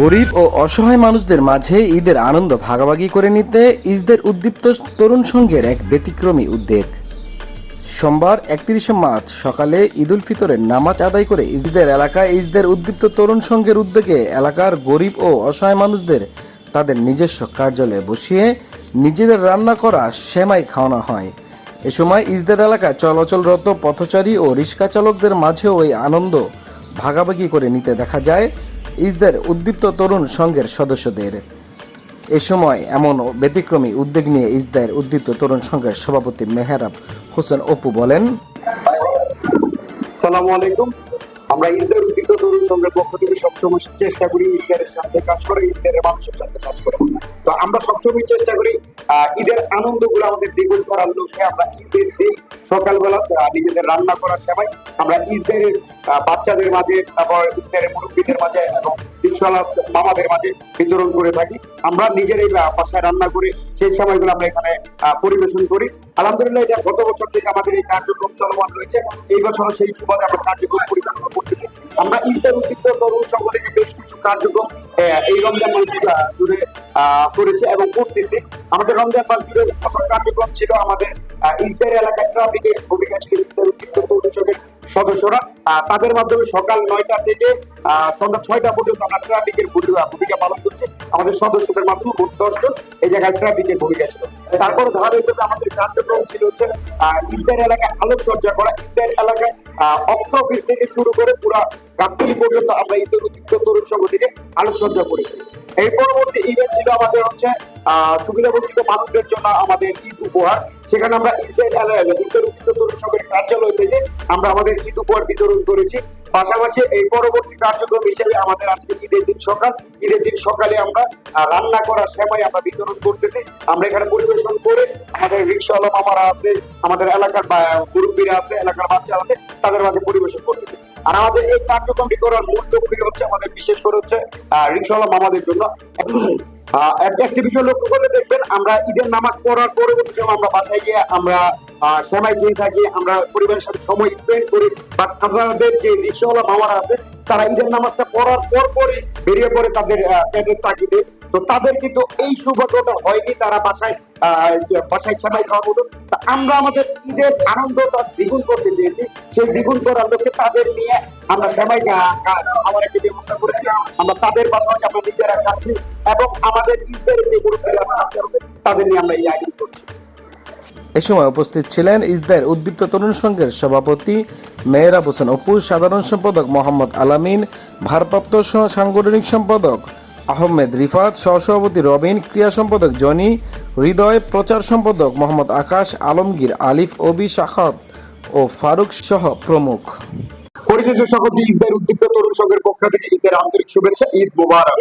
গরিব ও অসহায় মানুষদের মাঝে ঈদের আনন্দ ভাগাভাগি করে নিতে ঈদের উদ্দীপ্ত তরুণ সংঘের এক ব্যতিক্রমী উদ্যোগ। সোমবার একত্রিশে মার্চ সকালে ঈদুল ফিতরের নামাজ আদায় করে ঈদের এলাকায় ঈদের উদ্দীপ্ত তরুণ সংঘের উদ্যোগে এলাকার গরিব ও অসহায় মানুষদের তাদের নিজস্ব কার্যালয়ে বসিয়ে নিজেদের রান্না করা, সেমাই খাওয়ানো হয়। এ সময় ইসদের এলাকায় চলাচলরত পথচারী ও রিক্সা চালকদের মাঝেও এই আনন্দ ভাগাভাগি করে নিতে দেখা যায়। ইসদের উদ্দীপ্ত তরুণ সংঘের সদস্যদের। এ সময় এমন ব্যতিক্রমী উদ্যোগ নিয়ে ইসদের উদ্দীপ্ত তরুণ সংঘের সভাপতি মেহরাব হোসেন অপু বলেন, সালামু আলাইকুম। আমরা ঈদের উদ্দীপ্ত তরুণ সংঘের পক্ষ থেকে সবসময় চেষ্টা করি ঈদের সাথে কাজ করে ঈদের মানুষের সাথে কাজ করে। তো আমরা সবসময় চেষ্টা করি ঈদের আনন্দগুলো আমাদের দ্বিগুণ করার লক্ষ্যে আমরা ঈদের দিন সকালবেলা নিজেদের রান্না করার সময় আমরা ঈদের বাচ্চাদের মাঝে, তারপর ঈদের মুরব্বীদের মাঝে এবং রিক্সাওয়ালা মামাদের মাঝে বিতরণ করে থাকি। আমরা নিজেরাই বাসায় রান্না করে সেই সময়গুলো আমরা এখানে পরিবেশন করি। আলহামদুলিল্লাহ এটা গত বছর থেকে আমাদের এই কার্যক্রম চলমান রয়েছে এই বছর সেই সুবাদে আমরা কার্যক্রম পরিচালনা করতেছি আমরা ঈদের উদ্দীপ্ত তরুণ থেকে বেশ কিছু কার্যক্রম এই রমজান মাস জুড়ে করেছে এবং করতেছে। আমাদের রমজান মাস জুড়ে কার্যক্রম ছিল আমাদের ঈদের এলাকায় ট্রাফিকের ভূমিকা ছিল ঈদের উদ্দীপ্ত তরুণ সদস্যরা তাদের মাধ্যমে সকাল নয়টা থেকে সন্ধ্যা ছয়টা পর্যন্ত আমরা ট্রাফিকের ভূমিকা পালন করছি। আমাদের সদস্যদের মাধ্যমে মোট দশজন এই জায়গায় ট্রাফিকের ভূমিকা ছিল। তারপর ধারাবাহিকভাবে আমাদের কার্যক্রম ছিল হচ্ছে ঈদের এলাকায় আলোকসজ্জা করা। ঈদের এলাকায় অক্ষ অফিস থেকে শুরু করে পুরা গাবতলি পর্যন্ত আমরা ঈদের উদ্দীপ্ত তরুণ সংঘ থেকে আলোকসজ্জা করেছি। এই পরবর্তী ইভেন্ট ছিল আমাদের হচ্ছে, আহ, সুবিধাবঞ্চিত মানুষদের জন্য আমাদের ঈদ উপহার। সেখানে আমরা কার্যালয় থেকে আমরা আমাদের ঈদ উপহার বিতরণ করেছি। পাশাপাশি এই পরবর্তী কার্যক্রম হিসেবে আমাদের আজকে ঈদের দিন সকাল। ঈদের দিন সকালে আমরা রান্না করা সেমাই আমরা বিতরণ করতেছি। আমরা এখানে পরিবেশন করে আমাদের রিক্সাওয়ালা মামারা আছে, আমাদের এলাকার মুরব্বীরা আছে, এলাকার বাচ্চা আছে, তাদের মাঝে পরিবেশন করতেছি। আর আমাদের এই কার্যক্রমটি করার মূল লক্ষ্য হচ্ছে আমাদের, বিশেষ করে হচ্ছে রিক্সাওয়ালা মামাদের জন্য একটা বিষয় লক্ষ্য করলে দেখবেন, আমরা ঈদের নামাজ পড়ার পরবর্তী সময় আমরা বাসায় গিয়ে আমরা সেমাই দিয়ে থাকি, আমরা পরিবারের সাথে সময় স্পেন্ড করি। বাট আমাদের যে রিক্সাওয়ালা মামারা আছে, তারা ঈদের নামাজটা পড়ার পর পরে বেরিয়ে পড়ে তাদের পেটের তাগিদে। তো তাদের কিন্তু এই সৌভাগ্যটা হয়নি, তারা বাসায় বাসায় সেমাই খাওয়ার মতো আমরা আমাদের ঈদের আনন্দটা দ্বিগুণ করতে চেয়েছি। সেই দ্বিগুণ করার লক্ষ্যে তাদের নিয়ে আমরা খা- খা- একটি ব্যবস্থা করেছি। আমরা তাদের পাশাপাশি আমরা নিজেরা খাচ্ছি এবং আমাদের ঈদের যে আছে তাদের নিয়ে আমরা এই আয়োজন করছি। এ সময় উপস্থিত ছিলেন ইসদের উদ্দীপ্ত তরুণ সংঘের সভাপতি মেহরাব হোসেন, অপু সাধারণ সম্পাদক মোহাম্মদ আলামিন, ভারপ্রাপ্ত সহ সাংগঠনিক সম্পাদক আহমেদ রিফাত সহসভাপতি রবিন ক্রিয়া সম্পাদক জনি হৃদয় প্রচার সম্পাদক মোহাম্মদ আকাশ আলমগীর আলিফ অবি শাখাত ও ফারুক সহ প্রমুখ। পরিশেষে সকলকে ঈদের উদ্দীপ্ত তরুণ সংঘের পক্ষ থেকে ঈদের আন্তরিক শুভেচ্ছা ঈদ মোবারক!